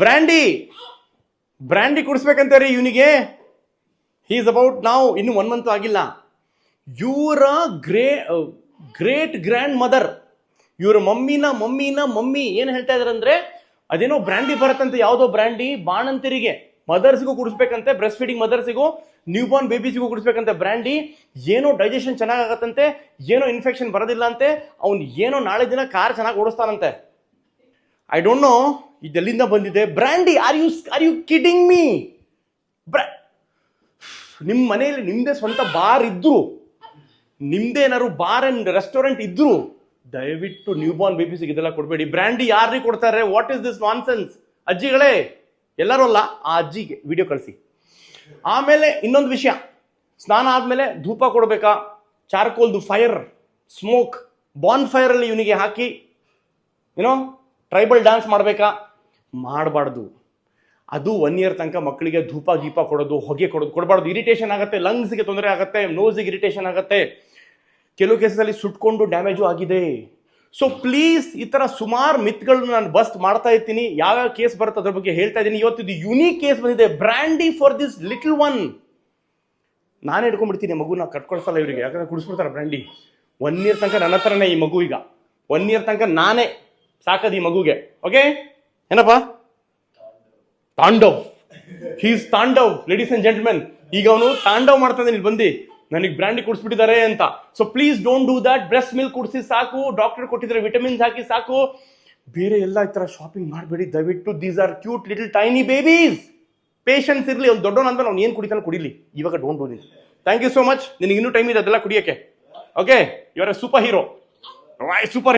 Brandy. Brandy ಕುಡಿಸ್ಬೇಕಂತಾರೆ ಇವನಿಗೆ. He is about ನಾವು ಇನ್ನು ಒನ್ ಮಂತ್ ಆಗಿಲ್ಲ. ಇವರ ಗ್ರೇ ಗ್ರೇಟ್ ಗ್ರ್ಯಾಂಡ್ ಮದರ್ ಇವರ ಮಮ್ಮಿನ ಮಮ್ಮಿನ, ಮಮ್ಮಿ ಏನು ಹೇಳ್ತಾ ಇದಾರೆ ಅದೇನೋ ಬ್ರ್ಯಾಂಡಿ ಬರುತ್ತಂತೆ, ಯಾವುದೋ ಬ್ರ್ಯಾಂಡಿ, ಬಾಣಂತರಿಗೆ. ಮದರ್ಸ್ಗೂ ಕುಡಿಸ್ಬೇಕಂತೆ ಬ್ರೆಸ್ಟ್ ಫೀಡಿಂಗ್ ಮದರ್ಸಿಗೂ ನ್ಯೂ ಬಾರ್ನ್ ಬೇಬೀಸ್ಗೂ ಕುಡಿಸ್ಬೇಕಂತೆ ಬ್ರ್ಯಾಂಡಿ. ಏನೋ ಡೈಜೆಷನ್ ಚೆನ್ನಾಗಾಗತ್ತಂತೆ, ಏನೋ ಇನ್ಫೆಕ್ಷನ್ ಬರೋದಿಲ್ಲ ಅಂತೆ ಅವ್ನು ಏನೋ ನಾಳೆ ದಿನ ಕಾರ್ ಚೆನ್ನಾಗಿ ಓಡಿಸ್ತಾನಂತೆ. ಐ ಡೋಂಟ್ ನೋ ಇದೆಲ್ಲಿಂದ ಬಂದಿದೆ? Brandy are you are you kidding me ಬ್ರ ನಿಮ್ಮ ಮನೆಯಲ್ಲಿ ನಿಮ್ಮದೇ ಸ್ವಂತ ಬಾರ್ ಇದ್ರು ನಿಮ್ಮದೇ ಏನಾದ್ರು ಬಾರ್ ಅಂಡ್ ರೆಸ್ಟೋರೆಂಟ್ ಇದ್ರು, ದಯವಿಟ್ಟು ನ್ಯೂ ಬಾರ್ನ್ ಬೇಬೀಸಿಗೆ ಇದೆಲ್ಲ ಕೊಡಬೇಡಿ. ಬ್ರ್ಯಾಂಡಿ ಯಾರಿಗೆ ಕೊಡ್ತಾರೆ? ವಾಟ್ ಇಸ್ ದಿಸ್ ನಾನ್ಸೆನ್ಸ್ ಅಜ್ಜಿಗಳೇ, ಎಲ್ಲರೂ ಅಲ್ಲ, ಆ ಅಜ್ಜಿಗೆ ವಿಡಿಯೋ ಕಳಿಸಿ. ಆಮೇಲೆ ಇನ್ನೊಂದು ವಿಷಯ, ಸ್ನಾನ ಆದಮೇಲೆ ಧೂಪ ಕೊಡಬೇಕಾ? ಚಾರ್ಕೋಲ್ದು ಫೈರ್ ಸ್ಮೋಕ್ ಬಾನ್ ಫೈರಲ್ಲಿ ಇವನಿಗೆ ಹಾಕಿ ಏನೋ ಟ್ರೈಬಲ್ ಡ್ಯಾನ್ಸ್ ಮಾಡಬೇಕಾ? ಮಾಡಬಾರ್ದು. ಅದು ಒನ್ ಇಯರ್ ತನಕ ಮಕ್ಕಳಿಗೆ ಧೂಪ ಗೀಪ ಕೊಡೋದು, ಹೊಗೆ ಕೊಡೋದು, ಕೊಡಬಾರ್ದು. ಇರಿಟೇಷನ್ ಆಗುತ್ತೆ ಲಂಗ್ಸ್ಗೆ ತೊಂದರೆ ಆಗುತ್ತೆ ನೋಸಿಗೆ ಇರಿಟೇಷನ್ ಆಗುತ್ತೆ. ಕೆಲವು ಕೇಸಲ್ಲಿ ಸುಟ್ಕೊಂಡು ಡ್ಯಾಮೇಜು ಆಗಿದೆ. ಸೊ ಪ್ಲೀಸ್ ಈ ಥರ ಸುಮಾರು ಮಿತ್ಗಳನ್ನ ನಾನು ಬಸ್ಟ್ ಮಾಡ್ತಾ ಇರ್ತೀನಿ. ಯಾವ್ಯಾವ ಕೇಸ್ ಬರುತ್ತೆ ಅದ್ರ ಬಗ್ಗೆ ಹೇಳ್ತಾ ಇದ್ದೀನಿ. ಇವತ್ತು ಇದು ಯುನೀಕ್ ಕೇಸ್ ಬಂದಿದೆ. Brandy for this little one ನಾನೇ ಹಿಡ್ಕೊಂಡ್ಬಿಡ್ತೀನಿ ಮಗುನ ಕಟ್ಕೊಳ್ಸಲ್ಲ ಇವರಿಗೆ. ಯಾಕಂದ್ರೆ ಕುಡಿಸ್ಬಿಡ್ತಾರೆ ಬ್ರ್ಯಾಂಡಿ ಒನ್ ಇಯರ್ ತನಕ ನನ್ನ ಹತ್ರನೇ ಈ ಮಗು ಈಗ. ಒನ್ ಇಯರ್ ತನಕ ನಾನೇ ಸಾಕದು ಈ ಮಗುಗೆ. ಓಕೆ ಏನಪ್ಪ? Tandav. He's Tandav ladies and gentlemen ಈಗ ಅವನು ತಾಂಡವ್ ಮಾಡ್ತಾ ಇದ್ದಾನೆ ಇಲ್ಲಿ ಬಂದು. ನನಗೆ ಬ್ರ್ಯಾಂಡಿ ಕುಡಿಸ್ಬಿಟ್ಟಿದ್ದಾರೆ ಅಂತ. So please don't do that breast milk ಕುಡಿಸಿ ಸಾಕು. ಡಾಕ್ಟರ್ ಕೊಟ್ಟಿದ್ರೆ ವಿಟಮಿನ್ಸ್ ಹಾಕಿ ಸಾಕು. ಬೇರೆ ಎಲ್ಲ ಈ ಥರ ಶಾಪಿಂಗ್ ಮಾಡಬೇಡಿ. ದಯವಿಟ್ಟು these are cute little tiny babies patience ಇರಲಿ, ಅವ್ನು ದೊಡ್ಡವನ್ ಅಂದ್ರೆ ಅವ್ನು ಏನು ಕುಡಿತಾನೆ ಕುಡಿಲಿ. ಇವಾಗ don't do this thank you so much ನಿನಗೆ ಇನ್ನೂ ಟೈಮ್ ಇದೆ, ಅದೆಲ್ಲ ಕುಡಿಯೋಕ್ಕೆ. ಓಕೆ ಇವರ ಸೂಪರ್ ಹೀರೋ ಸೂಪರ್